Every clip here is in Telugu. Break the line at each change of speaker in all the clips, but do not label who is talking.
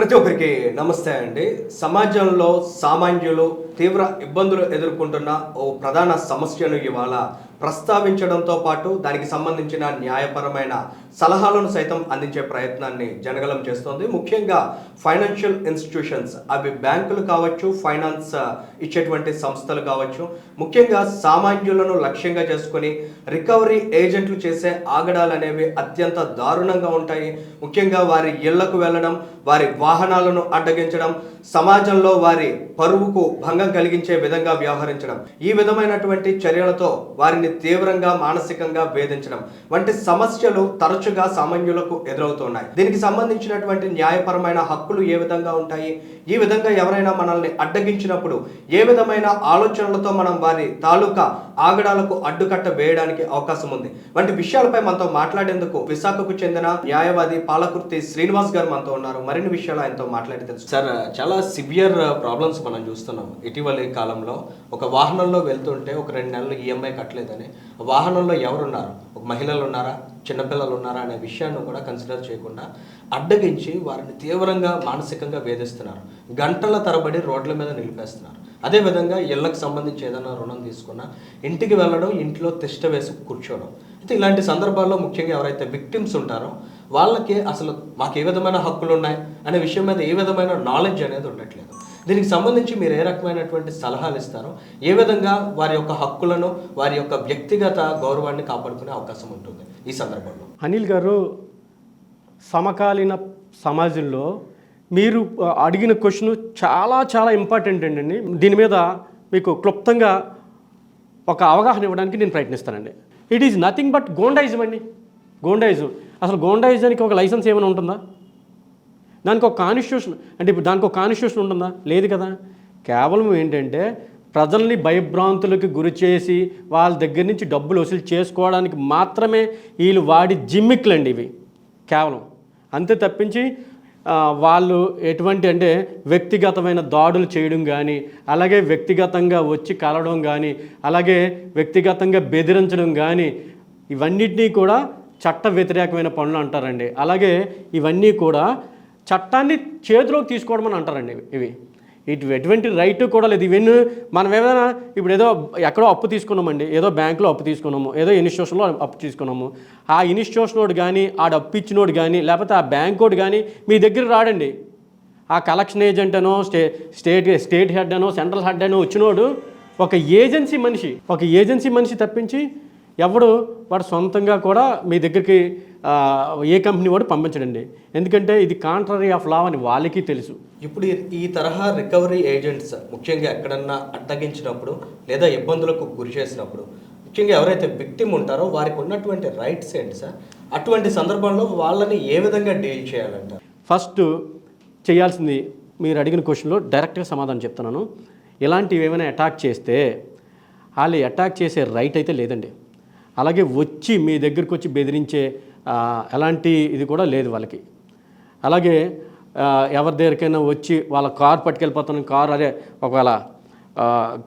ప్రతి ఒక్కరికి నమస్తే అండి. సమాజంలో సామాన్యులు తీవ్ర ఇబ్బందులు ఎదుర్కొంటున్న ఓ ప్రధాన సమస్యను ఇవాళ ప్రస్తావించడంతో పాటు దానికి సంబంధించిన న్యాయపరమైన సలహాలను సైతం అందించే ప్రయత్నాన్ని జనగలం చేస్తోంది. ముఖ్యంగా ఫైనాన్షియల్ ఇన్స్టిట్యూషన్స్ అవి బ్యాంకులు కావచ్చు ఫైనాన్స్ ఇచ్చేటువంటి సంస్థలు కావచ్చు ముఖ్యంగా సామాన్యులను లక్ష్యంగా చేసుకొని రికవరీ ఏజెంట్లు చేసే ఆగడాలు అనేవి అత్యంత దారుణంగా ఉంటాయి. ముఖ్యంగా వారి ఇళ్ళకు వెళ్ళడం వారి వాహనాలను అడ్డగించడం సమాజంలో వారి పరువుకు భంగం కలిగించే విధంగా వ్యవహరించడం. ఈ విధమైనటువంటి చర్యలతో వారిని తీవ్రంగా మానసికంగా వేధించడం వంటి సమస్యలు తరచుగా సామాన్యులకు ఎదురవుతున్నాయి. దీనికి సంబంధించినటువంటి న్యాయపరమైన హక్కులు ఏ విధంగా ఉంటాయి? ఈ విధంగా ఎవరైనా మనల్ని అడ్డగించినప్పుడు ఏ విధమైన ఆలోచనలతో మనం వారి తాలూకా ఆగడాలకు అడ్డుకట్ట వేయడానికి అవకాశం ఉంది వంటి విషయాలపై మనతో మాట్లాడేందుకు విశాఖకు చెందిన న్యాయవాది పాలకుర్తి శ్రీనివాస్ గారు మనతో ఉన్నారు. మరిన్ని విషయాలు ఆయనతో మాట్లాడి తెలుసు. సార్ చాలా సివియర్ ప్రాబ్లమ్స్ మనం చూస్తున్నాం. ఇటీవలి కాలంలో ఒక వాహనంలో వెళ్తుంటే ఒక రెండు నెలలు ఈఎంఐ కట్టలేదని వాహనంలో ఎవరున్నారు? ఒక మహిళలు ఉన్నారా? చిన్నపిల్లలు ఉన్నారా? అనే విషయాన్ని కూడా కన్సిడర్ చేయకుండా అడ్డగించి వారిని తీవ్రంగా మానసికంగా వేధిస్తున్నారు. గంటల తరబడి రోడ్ల మీద నిలిపేస్తున్నారు. అదేవిధంగా ఇళ్ళకు సంబంధించి ఏదైనా రుణం తీసుకున్నా ఇంటికి వెళ్ళడం ఇంట్లో తిష్ట వేసి కూర్చోవడం. అయితే ఇలాంటి సందర్భాల్లో ముఖ్యంగా ఎవరైతే విక్టిమ్స్ ఉంటారో వాళ్ళకి అసలు మాకు ఏ విధమైన హక్కులు ఉన్నాయి అనే విషయం మీద ఏ విధమైన నాలెడ్జ్ అనేది ఉండట్లేదు. దీనికి సంబంధించి మీరు ఏ రకమైనటువంటి సలహాలు ఇస్తారో ఏ విధంగా వారి యొక్క హక్కులను వారి యొక్క వ్యక్తిగత గౌరవాన్ని కాపాడుకునే అవకాశం ఉంటుంది ఈ సందర్భంలో.
అనిల్ గారు సమకాలీన సమాజంలో మీరు అడిగిన క్వశ్చన్ చాలా చాలా ఇంపార్టెంట్ అండి దీని మీద మీకు క్లుప్తంగా ఒక అవగాహన ఇవ్వడానికి నేను ప్రయత్నిస్తానండి. It is nothing but goondaism అండి. గోండాయిజం అసలు గోండాయిజానికి ఒక లైసెన్స్ ఏమైనా ఉంటుందా? దానికి ఒక కాన్స్టిట్యూషన్ అంటే ఇప్పుడు దానికి ఒక కాన్స్టిట్యూషన్ ఉంటుందా? లేదు కదా. కేవలం ఏంటంటే ప్రజల్ని భయభ్రాంతులకు గురి చేసి వాళ్ళ దగ్గర నుంచి డబ్బులు వసూలు చేసుకోవడానికి మాత్రమే వీళ్ళు వాడి జిమ్మిక్లండి ఇవి. కేవలం. అంతే తప్పించి వాళ్ళు ఎటువంటి అంటే వ్యక్తిగతమైన దాడులు చేయడం కానీ అలాగే వ్యక్తిగతంగా వచ్చి కలవడం కానీ అలాగే వ్యక్తిగతంగా బెదిరించడం కానీ ఇవన్నిటినీ కూడా చట్ట వ్యతిరేకమైన పనులు అంటారండి. అలాగే ఇవన్నీ కూడా చట్టాన్ని చేతిలోకి తీసుకోవడం అని అంటారండి ఇవి- ఇవి. ఇటు ఎటువంటి రైట్ కూడా లేదు. ఇవన్నీ మనం ఏదైనా ఇప్పుడు ఏదో ఎక్కడో అప్పు తీసుకున్నామండి. ఏదో బ్యాంకులో అప్పు తీసుకున్నాము. ఏదో ఇన్స్టిట్యూషన్లో అప్పు తీసుకున్నాము. ఆ ఇన్స్టిట్యూషన్ వాడు కానీ ఆ అప్పు ఇచ్చినోడు కానీ లేకపోతే ఆ బ్యాంకోడు కానీ మీ దగ్గర రాడండి. ఆ కలెక్షన్ ఏజెంట్ అనో స్టే స్టేట్ స్టేట్ హెడ్ అనో సెంట్రల్ హెడ్ అనో వచ్చినోడు ఒక ఏజెన్సీ మనిషి ఒక ఏజెన్సీ మనిషి తప్పించి ఎవడు వాడు సొంతంగా కూడా మీ దగ్గరికి ఏ కంపెనీ వాడు పంపించడండి. ఎందుకంటే ఇది కాంట్రరీ ఆఫ్ లా అని వాళ్ళకి తెలుసు.
ఇప్పుడు ఈ- ఈ తరహా రికవరీ ఏజెంట్స్ ముఖ్యంగా ఎక్కడన్నా అడ్డగించినప్పుడు లేదా ఇబ్బందులకు గురి చేసినప్పుడు ముఖ్యంగా ఎవరైతే విక్టిమ్ ఉంటారో వారికి ఉన్నటువంటి రైట్స్ ఏంటి సార్? అటువంటి సందర్భంలో వాళ్ళని ఏ విధంగా డీల్ చేయాలంటారు?
ఫస్ట్ చేయాల్సింది మీరు అడిగిన క్వశ్చన్లో డైరెక్ట్గా సమాధానం చెప్తున్నాను. ఇలాంటివి ఏమైనా అటాక్ చేస్తే వాళ్ళు అటాక్ చేసే రైట్ అయితే లేదండి. అలాగే వచ్చి మీ దగ్గరకు వచ్చి బెదిరించే ఎలాంటి ఇది కూడా లేదు వాళ్ళకి. అలాగే ఎవరి దగ్గరికైనా వచ్చి వాళ్ళ కార్ పట్టుకెళ్ళిపోతాను కార్ అదే ఒకవేళ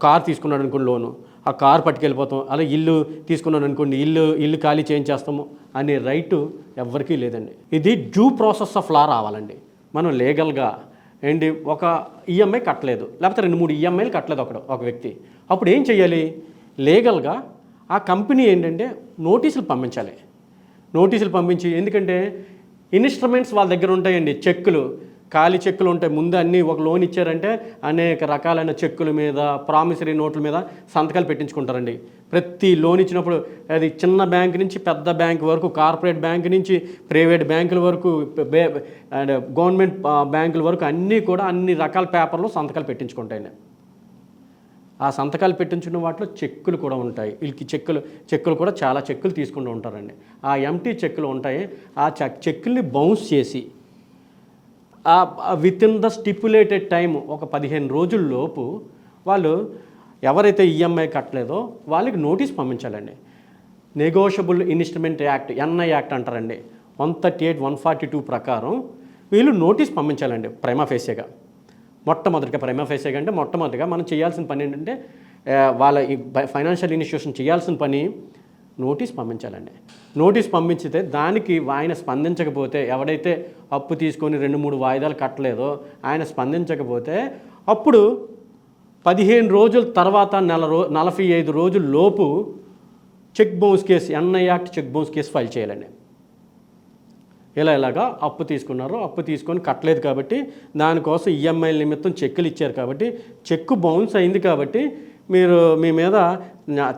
కార్ తీసుకున్నాడు అనుకోండి లోను ఆ కార్ పట్టుకెళ్ళిపోతాం అలా ఇల్లు తీసుకున్నాడు అనుకోండి ఇల్లు ఇల్లు ఖాళీ చేయించేస్తాము అనే రైటు ఎవరికీ లేదండి. ఇది డ్యూ ప్రాసెస్ ఆఫ్ లా రావాలండి. మనం లీగల్గా ఏంటి ఒక ఈఎంఐ కట్టలేదు లేకపోతే రెండు మూడు ఈఎంఐలు కట్టలేదు ఒకడు ఒక వ్యక్తి. అప్పుడు ఏం చేయాలి లీగల్గా ఆ కంపెనీ ఏంటంటే నోటీసులు పంపించాలి. నోటీసులు పంపించి ఎందుకంటే ఇన్స్ట్రుమెంట్స్ వాళ్ళ దగ్గర ఉంటాయండి చెక్కులు. ఖాళీ చెక్కులు ఉంటాయి. ముందు అన్నీ ఒక లోన్ ఇచ్చారంటే అనేక రకాలైన చెక్కుల మీద ప్రామిసరీ నోట్ల మీద సంతకాలు పెట్టించుకుంటారండి. ప్రతి లోన్ ఇచ్చినప్పుడు అది చిన్న బ్యాంక్ నుంచి పెద్ద బ్యాంక్ వరకు కార్పొరేట్ బ్యాంక్ నుంచి ప్రైవేట్ బ్యాంకుల వరకు అండ్ గవర్నమెంట్ బ్యాంకుల వరకు అన్నీ కూడా అన్ని రకాల పేపర్లు సంతకాలు పెట్టించుకుంటాయండి. ఆ సంతకాలు పెట్టించిన వాటిలో చెక్కులు కూడా ఉంటాయి. వీళ్ళకి చెక్కులు చెక్కులు కూడా చాలా చెక్కులు తీసుకుంటూ ఉంటారండి. ఆ ఎంటీ చెక్కులు ఉంటాయి. ఆ చెక్ చెక్కుల్ని బౌన్స్ చేసి within the stipulated time ఒక పదిహేను రోజుల లోపు వాళ్ళు ఎవరైతే ఈఎంఐ కట్టలేదో వాళ్ళకి notice పంపించాలండి. Negotiable instrument act NI act అంటారండి. One thirty eight one forty two ప్రకారం వీళ్ళు నోటీస్ పంపించాలండి ప్రైమా ఫేసేగా మొట్టమొదటిగా ప్రైమా అంటే మొట్టమొదటిగా మనం చేయాల్సిన పని ఏంటంటే వాళ్ళ ఈ ఫైనాన్షియల్ ఇన్స్టిట్యూషన్ చేయాల్సిన పని నోటీస్ పంపించాలండి. నోటీస్ పంపించితే దానికి ఆయన స్పందించకపోతే ఎవడైతే అప్పు తీసుకొని రెండు మూడు వాయిదాలు కట్టలేదో ఆయన స్పందించకపోతే అప్పుడు పదిహేను రోజుల తర్వాత నెల రో నలభై ఐదు రోజుల లోపు check bounce case NI act check bounce case file చేయాలండి. ఇలా ఇలాగా అప్పు తీసుకున్నారు అప్పు తీసుకొని కట్టలేదు కాబట్టి దానికోసం ఈఎంఐల నిమిత్తం చెక్కులు ఇచ్చారు కాబట్టి చెక్కు బౌన్స్ అయింది కాబట్టి మీరు మీ మీద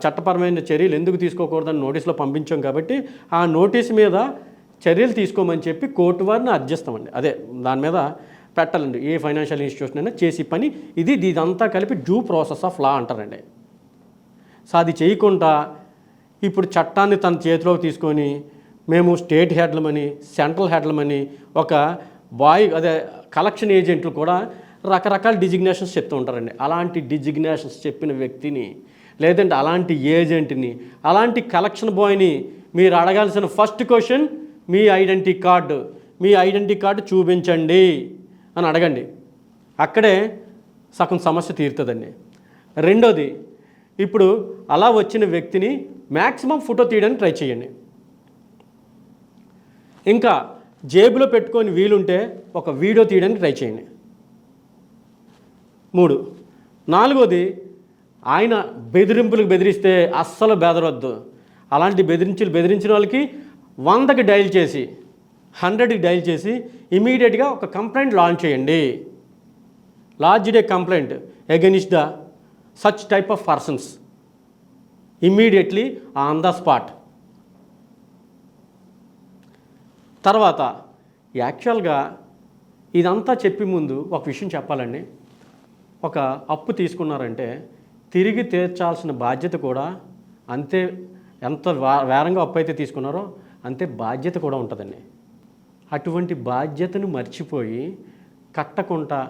చట్టపరమైన చర్యలు ఎందుకు తీసుకోకూడదని నోటీసులో పంపించాం కాబట్టి ఆ నోటీస్ మీద చర్యలు తీసుకోమని చెప్పి కోర్టు వారిని అర్జిస్తామండి. అదే దాని మీద పెట్టాలండి. ఏ ఫైనాన్షియల్ ఇన్స్టిట్యూషన్ అయినా చేసి పని. ఇది ఇదంతా కలిపి డ్యూ ప్రాసెస్ ఆఫ్ లా అంటారండి. సో అది చేయకుండా ఇప్పుడు చట్టాన్ని తన చేతిలోకి తీసుకొని మేము స్టేట్ హెడ్లమని సెంట్రల్ హెడ్లమని ఒక బాయ్ అదే కలెక్షన్ ఏజెంట్లు కూడా రకరకాల డిజిగ్నేషన్స్ చెప్తూ ఉంటారండి. అలాంటి డిజిగ్నేషన్స్ చెప్పిన వ్యక్తిని లేదంటే అలాంటి ఏజెంట్ని అలాంటి కలెక్షన్ బాయ్ని మీరు అడగాల్సిన ఫస్ట్ క్వశ్చన్ మీ ఐడెంటిటీ కార్డు మీ ఐడెంటిటీ కార్డు చూపించండి అని అడగండి. అక్కడే సగం సమస్య తీరుతుందండి. రెండోది ఇప్పుడు అలా వచ్చిన వ్యక్తిని మ్యాక్సిమం ఫోటో తీయడానికి ట్రై చేయండి. ఇంకా జేబులో పెట్టుకొని వీలుంటే ఒక వీడియో తీయడానికి ట్రై చేయండి. మూడు. నాలుగోది ఆయన బెదిరింపులకు బెదిరిస్తే అస్సలు బెదరొద్దు. అలాంటి బెదిరించులు బెదిరించిన వాళ్ళకి వందకి డైల్ చేసి హండ్రెడ్కి డైల్ చేసి ఇమీడియట్గా ఒక కంప్లైంట్ లాంచ్ చేయండి. Lodge the complaint against the such type of persons. Immediately on the spot. తర్వాత యాక్చువల్గా ఇదంతా చెప్పి ముందు ఒక విషయం చెప్పాలండి. ఒక అప్పు తీసుకున్నారంటే తిరిగి తీర్చాల్సిన బాధ్యత కూడా అంతే ఎంత వేరంగా అప్పు అయితే తీసుకున్నారో అంతే బాధ్యత కూడా ఉంటుందండి. అటువంటి బాధ్యతను మర్చిపోయి కట్టకుండా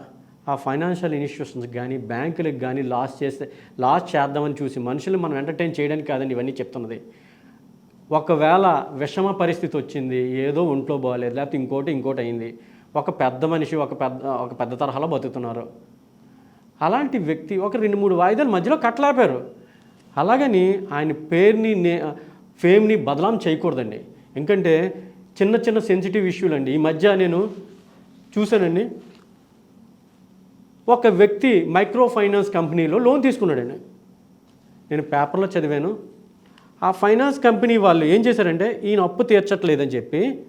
ఆ ఫైనాన్షియల్ ఇన్స్టిట్యూషన్స్ కానీ బ్యాంకులకు కానీ లాస్ చేస్తే లాస్ చేద్దామని చూసి మనుషులు మనం ఎంటర్టైన్ చేయడానికి కాదండి ఇవన్నీ చెప్తున్నది. ఒకవేళ విషమ పరిస్థితి వచ్చింది ఏదో ఒంట్లో బాగాలేదు లేకపోతే ఇంకోటి ఇంకోటి అయింది ఒక పెద్ద మనిషి ఒక పెద్ద ఒక పెద్ద తరహాలో బతుకుతున్నారు. అలాంటి వ్యక్తి ఒక రెండు మూడు వాయిదాలు మధ్యలో కట్టలేపారు అలాగని ఆయన పేరుని నే ఫేమ్ని బదలాం చేయకూడదండి. ఎందుకంటే చిన్న చిన్న సెన్సిటివ్ ఇష్యూలు అండి ఈ మధ్య నేను చూశానండి. ఒక వ్యక్తి మైక్రో ఫైనాన్స్ కంపెనీలో లోన్ తీసుకున్నాడండి. నేను పేపర్లో చదివాను. ఆ ఫైనాన్స్ కంపెనీ వాళ్ళు ఏం చేశారంటే ఈయన అప్పు తీర్చట్లేదని చెప్పి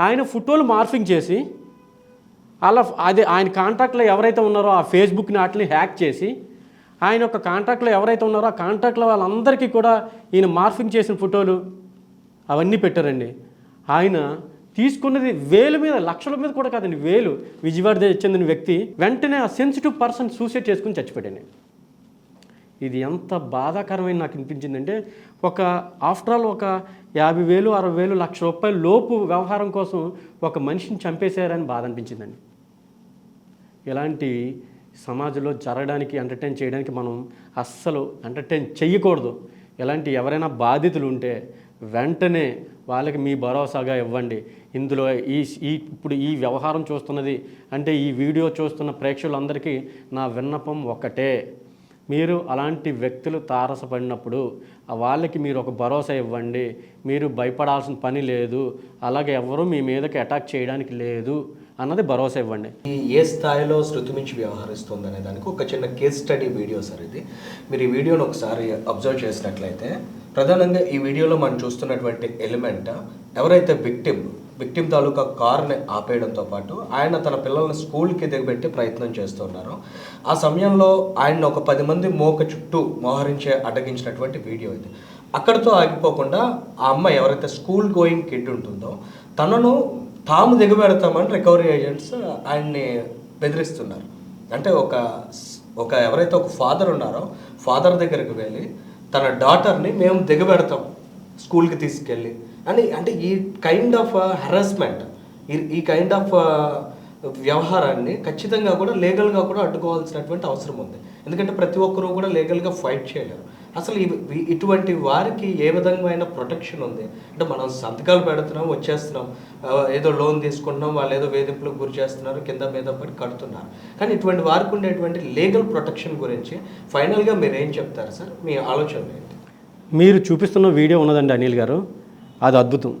ఆయన ఫోటోలు మార్ఫింగ్ చేసి అలా అదే ఆయన కాంట్రాక్ట్లో ఎవరైతే ఉన్నారో ఆ ఫేస్బుక్ని వాటిని హ్యాక్ చేసి ఆయన యొక్క కాంట్రాక్ట్లో ఎవరైతే ఉన్నారో ఆ కాంట్రాక్ట్లో వాళ్ళందరికీ కూడా ఈయన మార్ఫింగ్ చేసిన ఫోటోలు అవన్నీ పెట్టారండి. ఆయన తీసుకున్నది వేలు మీద లక్షల మీద కూడా కాదండి వేలు. విజయవాడ దే- చెందిన వ్యక్తి వెంటనే ఆ సెన్సిటివ్ పర్సన్ సూసైడ్ చేసుకుని చచ్చిపోయాడండి. ఇది ఎంత బాధాకరమైన నాకు అనిపించిందంటే ఒక ఆఫ్టర్ ఆల్ ఒక యాభై వేలు అరవై వేలు లక్ష రూపాయల లోపు వ్యవహారం కోసం ఒక మనిషిని చంపేశారని బాధ అనిపించిందండి. ఇలాంటి సమాజంలో జరగడానికి ఎంటర్టైన్ చేయడానికి మనం అస్సలు ఎంటర్టైన్ చేయకూడదు ఇలాంటి ఎవరైనా బాధితులు ఉంటే వెంటనే వాళ్ళకి మీ భరోసాగా ఇవ్వండి. ఇందులో ఈ ఈ ఇప్పుడు ఈ వ్యవహారం చూస్తున్నది అంటే ఈ వీడియో చూస్తున్న ప్రేక్షకులందరికీ నా విన్నపం ఒకటే. మీరు అలాంటి వ్యక్తులు తారసపడినప్పుడు వాళ్ళకి మీరు ఒక భరోసా ఇవ్వండి మీరు భయపడాల్సిన పని లేదు అలాగే ఎవరు మీ మీదకి అటాక్ చేయడానికి లేదు అన్నది భరోసా ఇవ్వండి.
ఏ స్థాయిలో శృతి మించి వ్యవహరిస్తుంది అనే దానికి ఒక చిన్న కేస్ స్టడీ వీడియో సార్ ఇది. మీరు ఈ వీడియోను ఒకసారి అబ్జర్వ్ చేసినట్లయితే ప్రధానంగా ఈ వీడియోలో మనం చూస్తున్నటువంటి ఎలిమెంట్ ఎవరైతే విక్టిమ్ విక్టిమ్ తాలూకా కారుని ఆపేయడంతో పాటు ఆయన తన పిల్లల్ని స్కూల్కి దిగబెట్టి ప్రయత్నం చేస్తున్నారు ఆ సమయంలో ఆయన ఒక పది మంది మోక చుట్టూ మోహరించే అడ్డగించినటువంటి వీడియో ఇది. అక్కడితో ఆగిపోకుండా ఆ అమ్మాయి ఎవరైతే స్కూల్ గోయింగ్ కిడ్ ఉంటుందో తనను తాము దిగబెడతామని రికవరీ ఏజెంట్స్ ఆయన్ని బెదిరిస్తున్నారు. అంటే ఒక ఒక ఎవరైతే ఒక ఫాదర్ ఉన్నారో ఫాదర్ దగ్గరికి వెళ్ళి తన డాటర్ని మేము దిగబెడతాం. స్కూల్కి తీసుకెళ్ళి. అని అంటే ఈ కైండ్ ఆఫ్ హెరాస్మెంట్ ఈ ఈ కైండ్ ఆఫ్ uh, వ్యవహారాన్ని ఖచ్చితంగా కూడా లీగల్గా కూడా అడ్డుకోవాల్సినటువంటి అవసరం ఉంది. ఎందుకంటే ప్రతి ఒక్కరూ కూడా లీగల్గా ఫైట్ చేయలేరు. అసలు ఇవి- ఇటువంటి వారికి ఏ విధమైన ప్రొటెక్షన్ ఉంది? అంటే మనం సంతకాలు పెడుతున్నాం వచ్చేస్తున్నాం ఏదో లోన్ తీసుకుంటున్నాం వాళ్ళు ఏదో వేధింపులకు గురి చేస్తున్నారు కింద మీద పడి కడుతున్నారు. కానీ ఇటువంటి వారికి ఉండేటువంటి లీగల్ ప్రొటెక్షన్ గురించి ఫైనల్గా మీరు ఏం చెప్తారు సార్? మీ ఆలోచన ఏంటి?
మీరు చూపిస్తున్న వీడియో ఉన్నదండి అనిల్ గారు. అది అద్భుతం.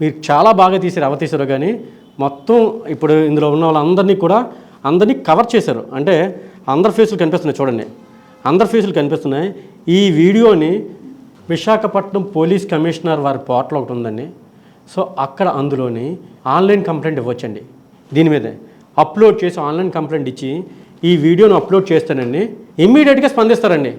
మీరు చాలా బాగా తీసారు అవతీశారు కానీ మొత్తం ఇప్పుడు ఇందులో ఉన్న వాళ్ళందరినీ కూడా అందరినీ కవర్ చేశారు. అంటే అందరి ఫేసులు కనిపిస్తున్నాయి చూడండి. అందరి ఫేసులు కనిపిస్తున్నాయి. ఈ వీడియోని విశాఖపట్నం పోలీస్ కమిషనర్ వారి పోర్టల్ ఒకటి ఉందండి. సో అక్కడ అందులోని ఆన్లైన్ కంప్లైంట్ ఇవ్వచ్చండి. దీని మీదే అప్లోడ్ చేసి ఆన్లైన్ కంప్లైంట్ ఇచ్చి ఈ వీడియోను అప్లోడ్ చేస్తానండి ఇమ్మీడియట్గా స్పందిస్తారండి.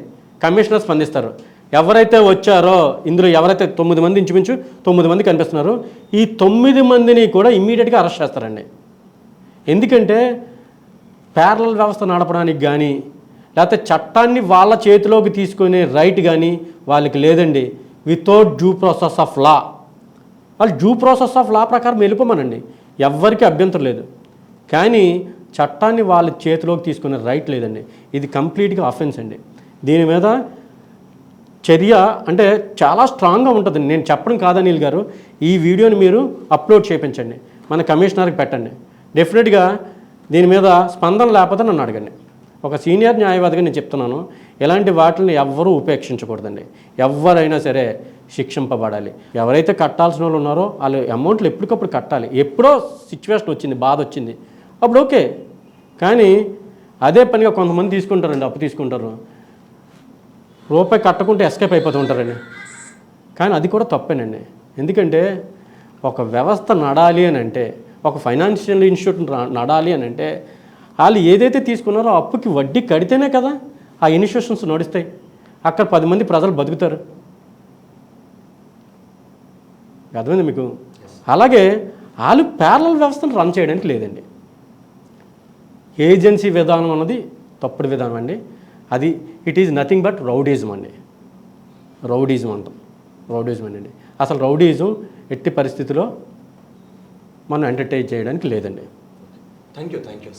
కమిషనర్ స్పందిస్తారు. ఎవరైతే వచ్చారో ఇందులో ఎవరైతే తొమ్మిది మంది ఇంచుమించు తొమ్మిది మంది కనిపిస్తున్నారో ఈ తొమ్మిది మందిని కూడా ఇమ్మీడియట్గా అరెస్ట్ చేస్తారండి. ఎందుకంటే ప్యారల వ్యవస్థ నడపడానికి కానీ లేకపోతే చట్టాన్ని వాళ్ళ చేతిలోకి తీసుకునే రైట్ కానీ వాళ్ళకి లేదండి. Without due process of law వాళ్ళు డ్యూ ప్రాసెస్ ఆఫ్ లా ప్రకారం వెళ్ళిపోమనండి. ఎవ్వరికీ అభ్యంతరం లేదు. కానీ చట్టాన్ని వాళ్ళ చేతిలోకి తీసుకునే రైట్ లేదండి. ఇది కంప్లీట్గా అఫెన్స్ అండి. దీని మీద చర్య అంటే చాలా స్ట్రాంగ్గా ఉంటుంది. నేను చెప్పడం కాదా నీల్ గారు? ఈ వీడియోని మీరు అప్లోడ్ చేయించండి. మన కమిషనర్కి పెట్టండి. డెఫినెట్గా దీని మీద స్పందన లేకపోతే నన్ను అడగండి. ఒక సీనియర్ న్యాయవాదిగా నేను చెప్తున్నాను. ఇలాంటి వాటిని ఎవ్వరూ ఉపేక్షించకూడదండి. ఎవరైనా సరే శిక్షింపబడాలి. ఎవరైతే కట్టాల్సిన వాళ్ళు ఉన్నారో వాళ్ళు అమౌంట్లు ఎప్పటికప్పుడు కట్టాలి. ఎప్పుడో సిచ్యువేషన్ వచ్చింది బాధ వచ్చింది. అప్పుడు ఓకే కానీ అదే పనిగా కొంతమంది తీసుకుంటారండి అప్పు తీసుకుంటారు. రూపాయి కట్టకుంటే ఎస్కేప్ అయిపోతూ ఉంటారండి. కానీ అది కూడా తప్పేనండి. ఎందుకంటే ఒక వ్యవస్థ నడాలి అని అంటే ఒక ఫైనాన్షియల్ ఇన్స్టిట్యూట్ నడాలి అని అంటే వాళ్ళు ఏదైతే తీసుకున్నారో అప్పుకి వడ్డీ కడితేనే కదా ఆ ఇన్స్టిట్యూషన్స్ నడుస్తాయి. అక్కడ పది మంది ప్రజలు బతుకుతారు. అర్థమైంది మీకు? అలాగే వాళ్ళు ప్యారల వ్యవస్థను రన్ చేయడానికి లేదండి. ఏజెన్సీ విధానం అన్నది తప్పుడు విధానం అండి. అది it is nothing but rowdyism అండి. రౌడీజం అంటాం. రౌడీజం అండి. అసలు రౌడీజం ఎట్టి పరిస్థితిలో మనం ఎంటర్టైన్ చేయడానికి లేదండి.
Thank you thank you sir